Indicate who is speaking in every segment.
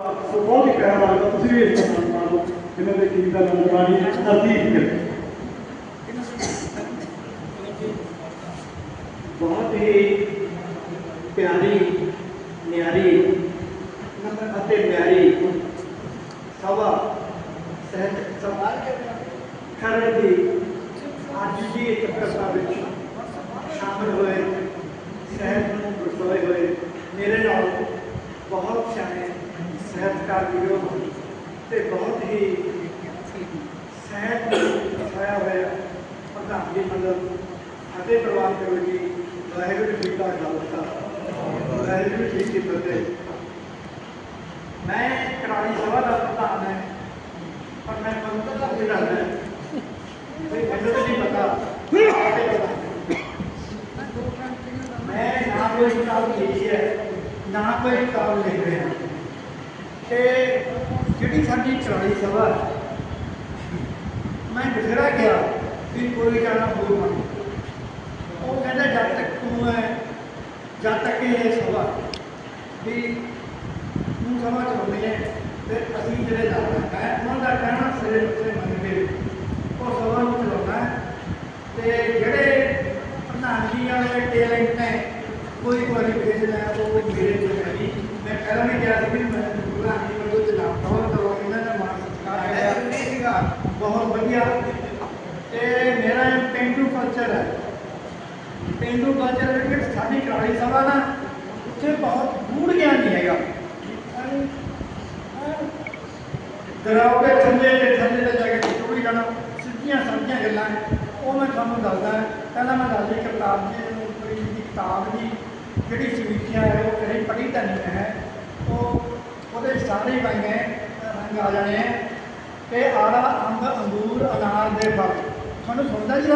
Speaker 1: ਸੋ ਬਹੁਤ ਹੀ ਪਿਆਰਾ ਲੱਗਦਾ ਤੁਸੀਂ ਵੀ ਇਸ ਤਰ੍ਹਾਂ ਨਾਲ ਲਓ ਜਿਨ੍ਹਾਂ ਦੇ ਕੀ ਦਾ ਨੰਦਰਾਣੀ ਨਜ਼ਦੀਕ ਹੈ
Speaker 2: ਬਹੁਤ ਹੀ ਪਿਆਰੀ, ਨਿਆਰੀ ਅਤੇ ਪਿਆਰੀ ਸਭਾ ਸਹਿਤ ਸਭਾ ਕਰਨ ਦੀ ਅੱਜ ਦੀ ਚੱਕਰਤਾ ਵਿੱਚ ਸ਼ਾਮਲ ਹੋਏ ਸਹਿਤ ਨੂੰ ਵਰਤੋਏ ਹੋਏ। ਮੇਰੇ ਨਾਲ ਬਹੁਤ ਸਿਆਣੇ ਸਹਿਤਕਾਰ ਵੀਰੋ ਤੇ ਬਹੁਤ ਹੀ ਸਹਿਤ ਨੂੰ ਛਾਇਆ ਹੋਇਆ ਪ੍ਰਧਾਨ ਜੀ ਮੰਡਲ ਅਤੇ ਪ੍ਰਵਾਨ ਕਰੋ ਜੀ ਵਾਹਿਗੁਰੂ ਜੀ ਕਾ ਖਾਲਸਾ ਵਾਹਿਗੁਰੂ ਜੀ ਕੀ ਫਤਿਹ। ਮੈਂ ਕਰਾਲੀ ਸਭਾ ਦਾ ਪ੍ਰਧਾਨ ਹੈ, ਪਰ ਮੈਂ ਮੰਤਰ ਦਾ ਜਿਹੜਾ ਹੈ। ਕੋਈ ਮੈਨੂੰ ਤਾਂ ਨਹੀਂ ਪਤਾ। ਮੈਂ ਨਾ ਕੋਈ ਕਿਤਾਬ ਲਿਖੀ ਹੈ, ਨਾ ਕੋਈ ਕਿਤਾਬ ਲਿਖ ਰਿਹਾ। ਤੇ ਜਿਹੜੀ ਸਾਡੀ ਕਰਾਲੀ ਸਭਾ ਮੈਂ ਬਥੇਰਾ ਗਿਆ ਵੀ ਕੋਈ ਜਾਣਾ ਹੋਰ ਬਣ ਉਹ ਕਹਿੰਦਾ ਜਦ ਤੱਕ ਤੂੰ ਹੈ ਜਦ ਤੱਕ ਇਹ ਸਭਾ ਵੀ ਤੂੰ ਸਭਾ ਚਲਾਉਣੀ ਹੈ ਤੇ ਅਸੀਂ ਜਿਹੜੇ ਲਾਣਾ ਹੈ ਉਹਨਾਂ ਦਾ ਕਹਿਣਾ ਸਿਰੇ ਉੱਤੇ ਮੰਨ ਕੇ ਉਹ ਸਭਾ ਨੂੰ ਚਲਾਉਣਾ ਹੈ। ਤੇ ਜਿਹੜੇ ਪ੍ਰਧਾਨਗੀ ਵਾਲੇ ਟੈਲੈਂਟ ਨੇ ਕੋਈ ਕੁਆਲੀਫਿਕੇਸ਼ਨ ਹੈ, ਉਹ ਮੇਰੇ ਕੋਲ ਹੈ ਨਹੀਂ। ਮੈਂ ਪਹਿਲਾਂ ਵੀ ਗਿਆ ਸੀ ਵੀ ਮੈਂ ਪ੍ਰਧਾਨ ਜੀ ਨੂੰ ਤੇ ਨਾਮ ਕਹੋ ਤਾਂ ਇਹਨਾਂ ਦਾ ਮਾਨ ਸਤਿਕਾਰ ਹੈ ਨਹੀਂ ਸੀਗਾ ਬਹੁਤ ਵਧੀਆ ਤੇ ਮੇਰਾ ਪੇਂਡੂ ਕਲਚਰ ਹੈ। ਪੇਂਡੂ ਕਲਚਰ ਵਿੱਚ ਸਾਡੀ ਕਰਾਲੀ ਸਭਾ ਨਾ ਉੱਥੇ ਬਹੁਤ ਗੂੜ ਗਿਆਨ ਨਹੀਂ ਹੈਗਾ। ਦਰਾਉ ਦੇ ਥੱਲੇ ਤੇ ਥੱਲੇ ਤੇ ਜਾ ਕੇ ਟੁੱਟੀ ਜਾਣਾ, ਸਿੱਧੀਆਂ ਸਾਂਝੀਆਂ ਗੱਲਾਂ ਉਹ ਮੈਂ ਤੁਹਾਨੂੰ ਦੱਸਦਾ, ਪਹਿਲਾਂ ਮੈਂ ਦੱਸਦੀ ਕਿਤਾਬ ਜੀ ਨੂੰ ਕੋਈ ਦੀ ਕਿਤਾਬ ਦੀ ਜਿਹੜੀ ਸਮੀਖਿਆ ਹੈ, ਉਹ ਕਦੇ ਪੜ੍ਹੀ ਤਾਂ ਨਹੀਂ ਹੈ ਉਹ ਉਹਦੇ ਸਾਰੇ ਹੀ ਬਣ ਰੰਗ ਆ ਜਾਣੇ ਹੈ। ਤੇ ਆੜਾ ਅੰਬ ਅੰਗੂਰ ਅਨਾਰ ਦੇ ਫਲ। ਤੁਹਾਨੂੰ ਸੁਣਦਾ ਜੀ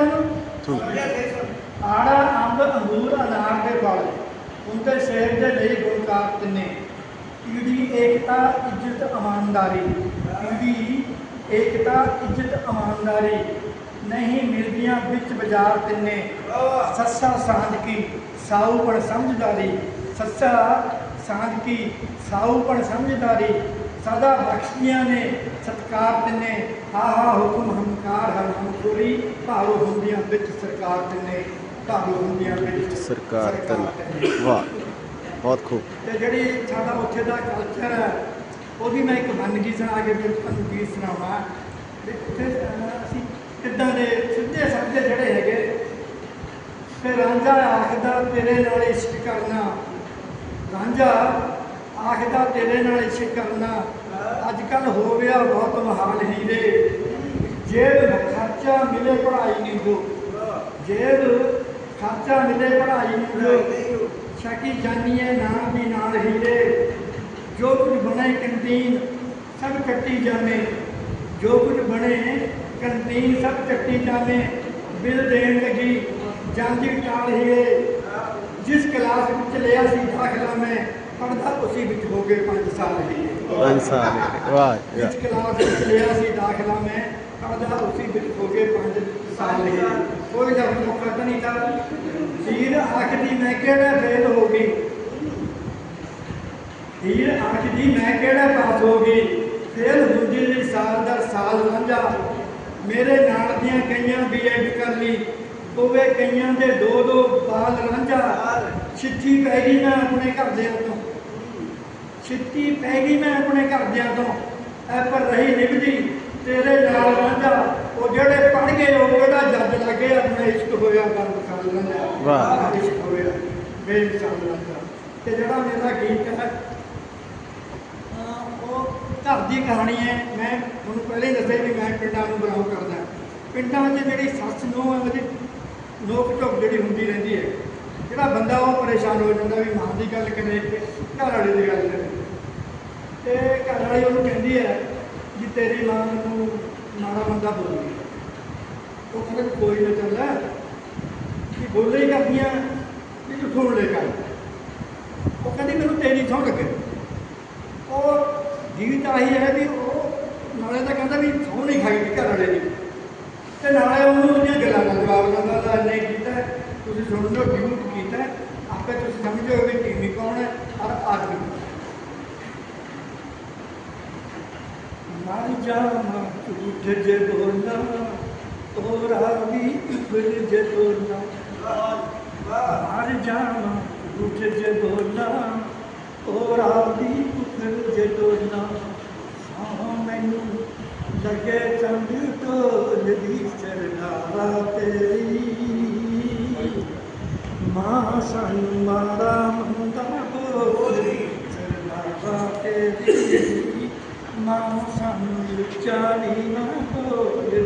Speaker 2: ਆੜਾ ਅੰਬ ਅੰਗੂਰ ਅਨਾਰ ਦੇ ਫਲ ਉਹਦੇ ਸਿਰ ਦੇ ਲਈ ਗੁਣਕਾਰ ਤਿੰਨੇ। ਏਕਤਾ ਇੱਜ਼ਤ ਇਮਾਨਦਾਰੀ। ਈੜੀ ਏਕਤਾ ਇੱਜ਼ਤ ਇਮਾਨਦਾਰੀ। ਨਹੀਂ ਮਿਲਦੀਆਂ ਵਿੱਚ ਬਾਜ਼ਾਰ ਤਿੰਨੇ। ਸੱਸਾ ਸਾਂਝ ਕੀ ਸਾਊਪਣ ਸਮਝਦਾਰੀ। ਸੱਸਾ ਸਾਂਝ ਕੀ ਸਾਊਪਣ ਸਮਝਦਾਰੀ। ਸਦਾ ਬਖਸ਼ੀਆਂ ਨੇ ਸਤਕਾਰ ਤਿੰਨੇ ਹਾ ਹਾ ਹੁਕਮ ਹੰਕਾਰ ਹਰ ਹਮਕੋਰੀ ਭਾਵ ਹੁੰਦੀਆਂ ਵਿੱਚ ਸਰਕਾਰ ਤਿੰਨੇ ਭਾਵ ਹੁੰਦੀਆਂ ਵਿੱਚ
Speaker 3: ਸਰਕਾਰ ਤਨ ਵਾਹ ਬਹੁਤ ਖੂਬ।
Speaker 2: ਤੇ ਜਿਹੜੀ ਸਾਡਾ ਉੱਥੇ ਦਾ ਕਲਚਰ ਹੈ ਉਹਦੀ ਮੈਂ ਇੱਕ ਵੰਨਗੀ ਸੁਣਾ ਕੇ ਫਿਰ ਤੁਹਾਨੂੰ ਗੀਤ ਸੁਣਾਵਾਂ। ਤੇ ਉੱਥੇ ਅਸੀਂ ਕਿੱਦਾਂ ਦੇ ਸਿੱਧੇ ਸਾਧੇ ਜਿਹੜੇ ਹੈਗੇ ਤੇ ਰਾਂਝਾ ਆਖਦਾ ਤੇਰੇ ਨਾਲ ਇਸ਼ਕ ਕਰਨਾ। ਰਾਂਝਾ ਆਖਦਾ ਤੇਰੇ ਨਾਲ ਇਸ਼ੇ ਕਰਨਾ ਅੱਜ ਕੱਲ ਹੋ ਗਿਆ ਬਹੁਤ ਮਹਾਨ ਹੀਰੇ। ਜੇਬ ਖਰਚਾ ਮਿਲੇ ਪੜ੍ਹਾਈ ਨਹੀਂ ਦੋ ਜੇਬ ਖਰਚਾ ਮਿਲੇ ਪੜ੍ਹਾਈ ਨਹੀਂ ਦੋ ਸ਼ਕੀ ਜਾਨੀਏ ਨਾਮ ਵੀ ਨਾਲ ਹੀਰੇ। ਜੋ ਕੁਝ ਬਣੇ ਕੰਟੀਨ ਸਭ ਕੱਟੀ ਜਾਣੇ ਜੋ ਕੁਝ ਬਣੇ ਕੰਟੀਨ ਸਭ ਕੱਟੀ ਜਾਣੇ ਬਿੱਲ ਦੇਣ ਲੱਗੀ, ਜਾਂਦੀ ਟਾਲ ਹੀਰੇ। ਜਿਸ ਕਲਾਸ ਵਿੱਚ ਲਿਆ ਸੀ ਦਾਖਲਾ ਮੈਂ। ਪੜਦਾ ਉਸੇ ਵਿੱਚ ਹੋ ਗਏ 5 ਸਾਲ ਹੀ।
Speaker 3: ਪੰਜ ਸਾਲ ਵਾਹ।
Speaker 2: ਜਿਸ ਕਲਾਸ ਵਿੱਚ ਲਿਆ ਸੀ ਦਾਖਲਾ ਮੈਂ ਪੜਦਾ ਉਸੇ ਵਿੱਚ ਹੋ ਗਏ 5 ਸਾਲ ਹੀ। ਕੋਈ ਜਬ ਮੌਕਾ ਤਾਂ ਨਹੀਂ ਤਾਂ ਹੀਰ ਆਖਦੀ ਮੈਂ ਕਿਹੜਾ ਫੇਲ ਹੋ ਗਈ? ਹੀਰ ਆਖਦੀ ਮੈਂ ਕਿਹੜਾ ਪਾਸ ਹੋ ਗਈ? ਫੇਲ ਹੁੰਦੀ ਲਈ ਸਾਲ ਦਰ ਸਾਲ ਲੰਘਾ ਮੇਰੇ ਨਾਲ ਦੀਆਂ ਕਈਆਂ ਬੀਐਡ ਕਰ ਲਈ। ਕੋਵੇ ਕਈਆਂ ਦੇ ਦੋ ਦੋ ਬਾਲ। ਰਾਂਝਾ ਛਿੱਠੀ ਪੈ ਗਈ ਮੈਂ ਆਪਣੇ ਘਰਦਿਆਂ ਤੋਂ। ਛਿੱਟੀ ਪੈ ਗਈ ਮੈਂ ਆਪਣੇ ਘਰਦਿਆਂ ਤੋਂ। ਐ ਪਰ ਰਹੀ ਨਿਭਦੀ ਤੇਰੇ ਨਾਲ ਰਾਂਝਾ ਉਹ ਜਿਹੜੇ ਪੜ ਗਏ ਉਹ ਕਿਹੜਾ ਜੱਜ ਲੱਗੇ? ਆਪਣਾ ਇਸ਼ਕ ਹੋਇਆ ਗੱਲ ਕਰ ਲੈਂਦਾ
Speaker 3: ਵਾਹ।
Speaker 2: ਇਸ਼ਕ ਹੋਇਆ। ਬੇਮਿਸਾਲ ਲੱਗਦਾ ਤੇ ਜਿਹੜਾ ਮੇਰਾ ਗੀਤ ਹੈ ਉਹ ਘਰ ਦੀ ਕਹਾਣੀ ਹੈ। ਮੈਂ ਤੁਹਾਨੂੰ ਪਹਿਲੇ ਹੀ ਦੱਸਿਆ ਵੀ ਮੈਂ ਪਿੰਡਾਂ ਨੂੰ ਬਿਲੋਂਗ ਕਰਦਾ। ਪਿੰਡਾਂ ਵਿੱਚ ਜਿਹੜੀ ਸੱਸ ਨੂੰ ਹੈ ਉਹਦੀ ਨੋਕ ਝੋਕ ਜਿਹੜੀ ਹੁੰਦੀ ਰਹਿੰਦੀ ਹੈ। ਜਿਹੜਾ ਬੰਦਾ ਉਹ ਪਰੇਸ਼ਾਨ ਹੋ ਜਾਂਦਾ ਵੀ ਮਾਂ ਦੀ ਗੱਲ ਕਰੇ ਘਰ ਵਾਲੇ ਦੀ ਗੱਲ ਕਰੇ ਤੇ ਘਰ ਵਾਲੀ ਉਹਨੂੰ ਕਹਿੰਦੀ ਹੈ ਜੀ ਤੇਰੀ ਮਾਂ ਨੂੰ ਮਾੜਾ ਬੰਦਾ ਬੋਲਦੀ ਉਹ ਕਹਿੰਦਾ ਕੋਈ ਨਾ ਚੱਲਦਾ ਕਿ ਬੋਲੇ ਹੀ ਕਰਦੀਆਂ ਵੀ ਤੂੰ ਸੁਣ ਲੈ ਕਰ ਉਹ ਕਹਿੰਦੀ ਮੈਨੂੰ ਤੇਰੀ ਸੌਂ ਲੱਗੇ। ਉਹ ਜੀਵਤ ਆਹੀ ਹੈ ਵੀ ਉਹ ਨਾਲੇ ਤਾਂ ਕਹਿੰਦਾ ਵੀ ਸਹੁੰ ਨਹੀਂ ਖਾਈ ਘਰ ਵਾਲੇ ਦੀ। ਤੇ ਨਾਲੇ ਉਹਨੂੰ ਉਹਦੀਆਂ ਗੱਲਾਂ ਦਾ ਜਵਾਬ ਦਿੰਦਾ ਤਾਂ ਨਹੀਂ ਤੁਸੀਂ ਸੁਣ ਲਓ ਕਿਉਂ ਕੀਤਾ ਆਪੇ ਤੁਸੀਂ ਸਮਝੋ ਵੀ ਟੀਵੀ ਕੌਣ ਹੈ ਔਰ ਆਦਮੀ ਮਰ ਜਾਵਾਂ ਝੂਠ ਜੇ ਬੋਲਾਂ ਤੋਰਾ ਵੀ ਫਿਰ ਜੇ ਬੋਲਾਂ ਮਰ ਜਾਵਾਂ ਝੂਠ ਜੇ ਬੋਲਾਂ ਤੋਰਾ ਵੀ ਫਿਰ ਜੇ ਬੋਲਾਂ ਸਾਹ ਮੈਨੂੰ ਲੱਗੇ ਚੰਦ ਢੋਲ ਦੀ ਸਰਦਾਰਾ ਤੇਰੀ ਮਾਂ ਸਾਨੂੰ ਮਾਰਾ ਮੰਦਾ ਬੋਲੀ ਸਰਦਾਰਾ ਮਾਂ ਸਾਨੂੰ ਚਾਲੀ ਨਾ ਬੋਲੀ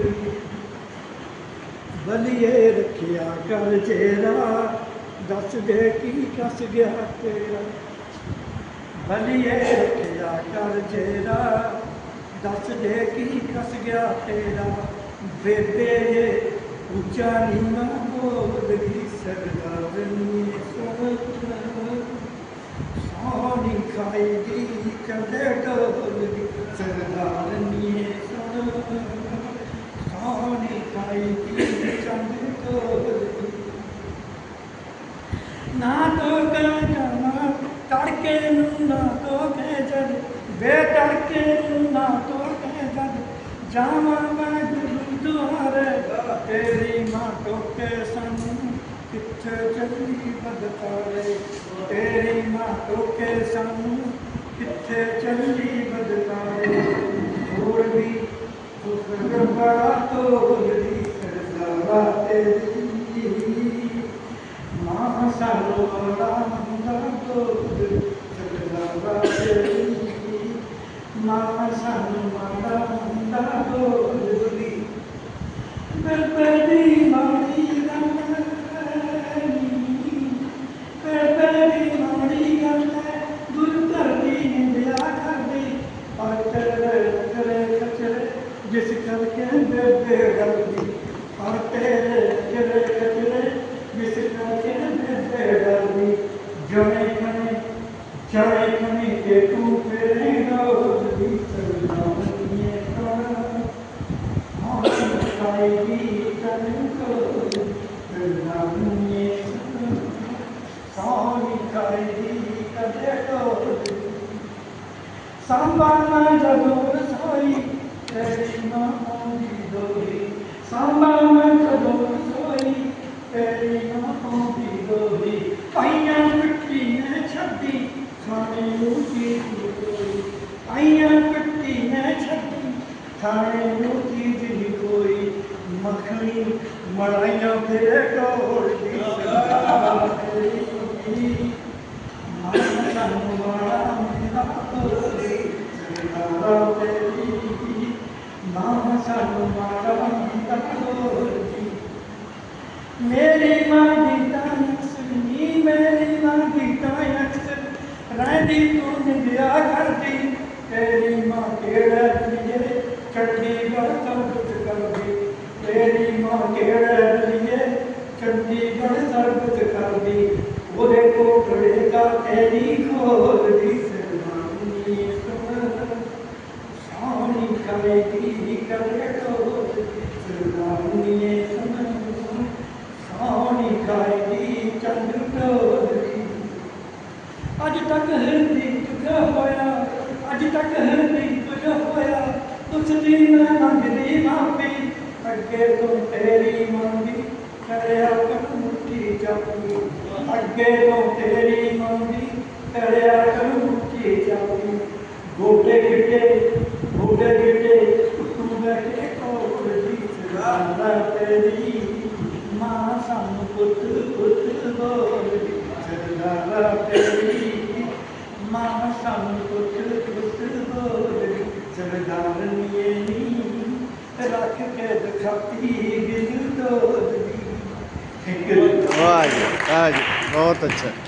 Speaker 2: ਬਲੀਏ ਰੱਖਿਆ ਕਰ ਚੇਰਾ, ਦੱਸ ਦੇ ਕੀ ਕਸ ਗਿਆ ਤੇਰਾ। ਬਲੀਏ ਰੱਖਿਆ ਕਰ ਚੇਰਾ, ਦੱਸ ਦੇ ਕੀ ਕਸ ਗਿਆ ਤੇਰਾ। ਬੇਬੇ ਉੱਚਾ ਨੀ ਨਾ ਬੋਲਦੀ ਸਰਦਾਰਨੀ ਸੁਣ ਸੋਨੀ ਖਾਏਗੀ ਕਦੇ ਡੋਲਦੀ ਸਰਦਾਰਨੀ ਸੁਣ ਸੋਨੀ ਖਾਏਗੀ ਚੰਦ ਡੋਲਦੀ ਨਾ ਤੋ ਕਾ ਜਾਣਾ ਤੜਕੇ ਨੂੰ ਨਾ ਤੋ ਕੇ ਜਦ ਵੇ ਤੜਕੇ ਨੂੰ ਨਾ ਤੋ ਕੇ ਜਦ, ਜਾਵਾਂ ਮੈਂ ਗੁਰਦੁਆਰੇ, ਤੇਰੀ ਮਾਂ ਟੋਕੇ ਸਾਨੂੰ ਕਿੱਥੇ ਚੱਲੀ ਬਦਤਾਰੇ? ਤੇਰੀ ਮਾਂ ਟੋਕੇ ਸਾਨੂੰ ਕਿੱਥੇ ਚੱਲੀ ਬਦਤਾਰੇ ਹੋਰ ਵੀ ਸੁਖਰ ਬੜਾ ਤੋਲਦੀ ਸਰਦਾਰਾ ਤੇਰੀ ਮਾਂ ਸਾਨੂੰ ਬੜਾ ਮੰਦਾ ਤੋਲਦੀ ਸਰਦਾਰਾ ਤੇਰੀ ਮਾਂ ਸਾਨੂੰ ਬੜਾ ਮੰਦਾ ਤੋਲਦੀ ਬਰਬਰੀ ਮਾਰੀ ਗੰਨੀ ਬਰਬਰੀ ਮਾਰੀ ਗੰਨੇ ਗੁਰੂ ਧਰਤੀ ਨਿੰਦਿਆ ਕਰਦੀ ਪਰ ਤੇਰੇ ਕਰੇ ਕਚਰੇ ਜਿਸ ਕਰਕੇ ਬੇਬੇ ਡਰਦੀ ਪਰ ਤੇਰੇ ਕਰੇ ਕਚਰੇ ਜਿਸ ਕਰਕੇ ਬੇਬੇ ਡਰਦੀ ਜਣੇ ਖਣੇ ਚੜੇ ਖਣੇ ਕੇ ਤੂੰ ਫੇਰੇ ਡੋਲਦੀ ਸਰਦਾਰੀਏ ਕਰ ਸੰਬਾਨਾ ਜਦੋਂ ਰਸੋਈ ਤੇਰੀ ਮਾਂ ਆਉਂਦੀ ਦੋਹੀ ਸੰਬਾਨਾ ਜਦੋਂ ਰਸੋਈ ਤੇਰੀ ਮਾਂ ਆਉਂਦੀ ਦੋਹੀ ਪਾਈਆਂ ਮਿੱਟੀ ਨੇ ਛੱਡੀ ਖਾਣੇ ਨੂੰ ਚੀਜ਼ ਕੋਈ ਪਾਈਆਂ ਮਿੱਟੀ ਨੇ ਛੱਡੀ ਖਾਣੇ ਨੂੰ ਚੀਜ਼ ਨਹੀਂ ਕੋਈ ਮੱਖਣੀ ਮੜਾਈਆਂ ਫਿਰੇ ਸਾਣੀ ਕਰੇਗੀ ਕਰੇ ਟੋਲ ਸਰਦਾਰਨੀਏ ਸੁਣ ਸਾਣੀ ਕਰੇਗੀ ਚੰਦ ਟੋਲਦੀ ਅੱਜ ਤੱਕ ਹਿਰਦੀ ਤੁਝਾ ਹੋਇਆ ਅੱਜ ਤੱਕ ਹਿਰਦੀ ਤੁਝਾ ਹੋਇਆ ਤੁਝ ਦੀ ਮੈਂ ਮੰਗਦੀ ਮਾਫੀ ਅੱਗੇ ਤੋਂ ਤੇਰੀ ਮੰਗੀ ਕਰਿਆ ਕਰ ਮੁੱਠੀ ਜਾਪੀ ਅੱਗੇ ਤੋਂ ਤੇਰੀ ਮੰਗੀ ਕਰਿਆ ਕਰ ਮੁੱਠੀ ਜਾਪੀ ਗੋਡੇ ਗਿੱਟੇ ਗੋਡੇ ਗਿੱਟੇ, ਤੂੰ ਬੈਠੇ ਕੋਲ ਦੀ ਸਰਦਾਰਾ ਤੇਰੀ ਮਾਂ ਸਾਨੂੰ ਪੁੱਤ ਪੁੱਤ ਬੋਲਦੀ ਸਰਦਾਰਾ ਤੇਰੀ ਮਾਂ ਸਾਨੂੰ ਪੁੱਤ ਪੁੱਤ ਬੋਲਦੀ ਸਰਦਾਰਨੀਏ ਨੀ। ਰੱਖ ਕੇ ਦਿਖਾਤੀ ਗਿਲ ਦੋਲਦੀ ਇੱਕ
Speaker 3: Olha, olha, volta, tchau.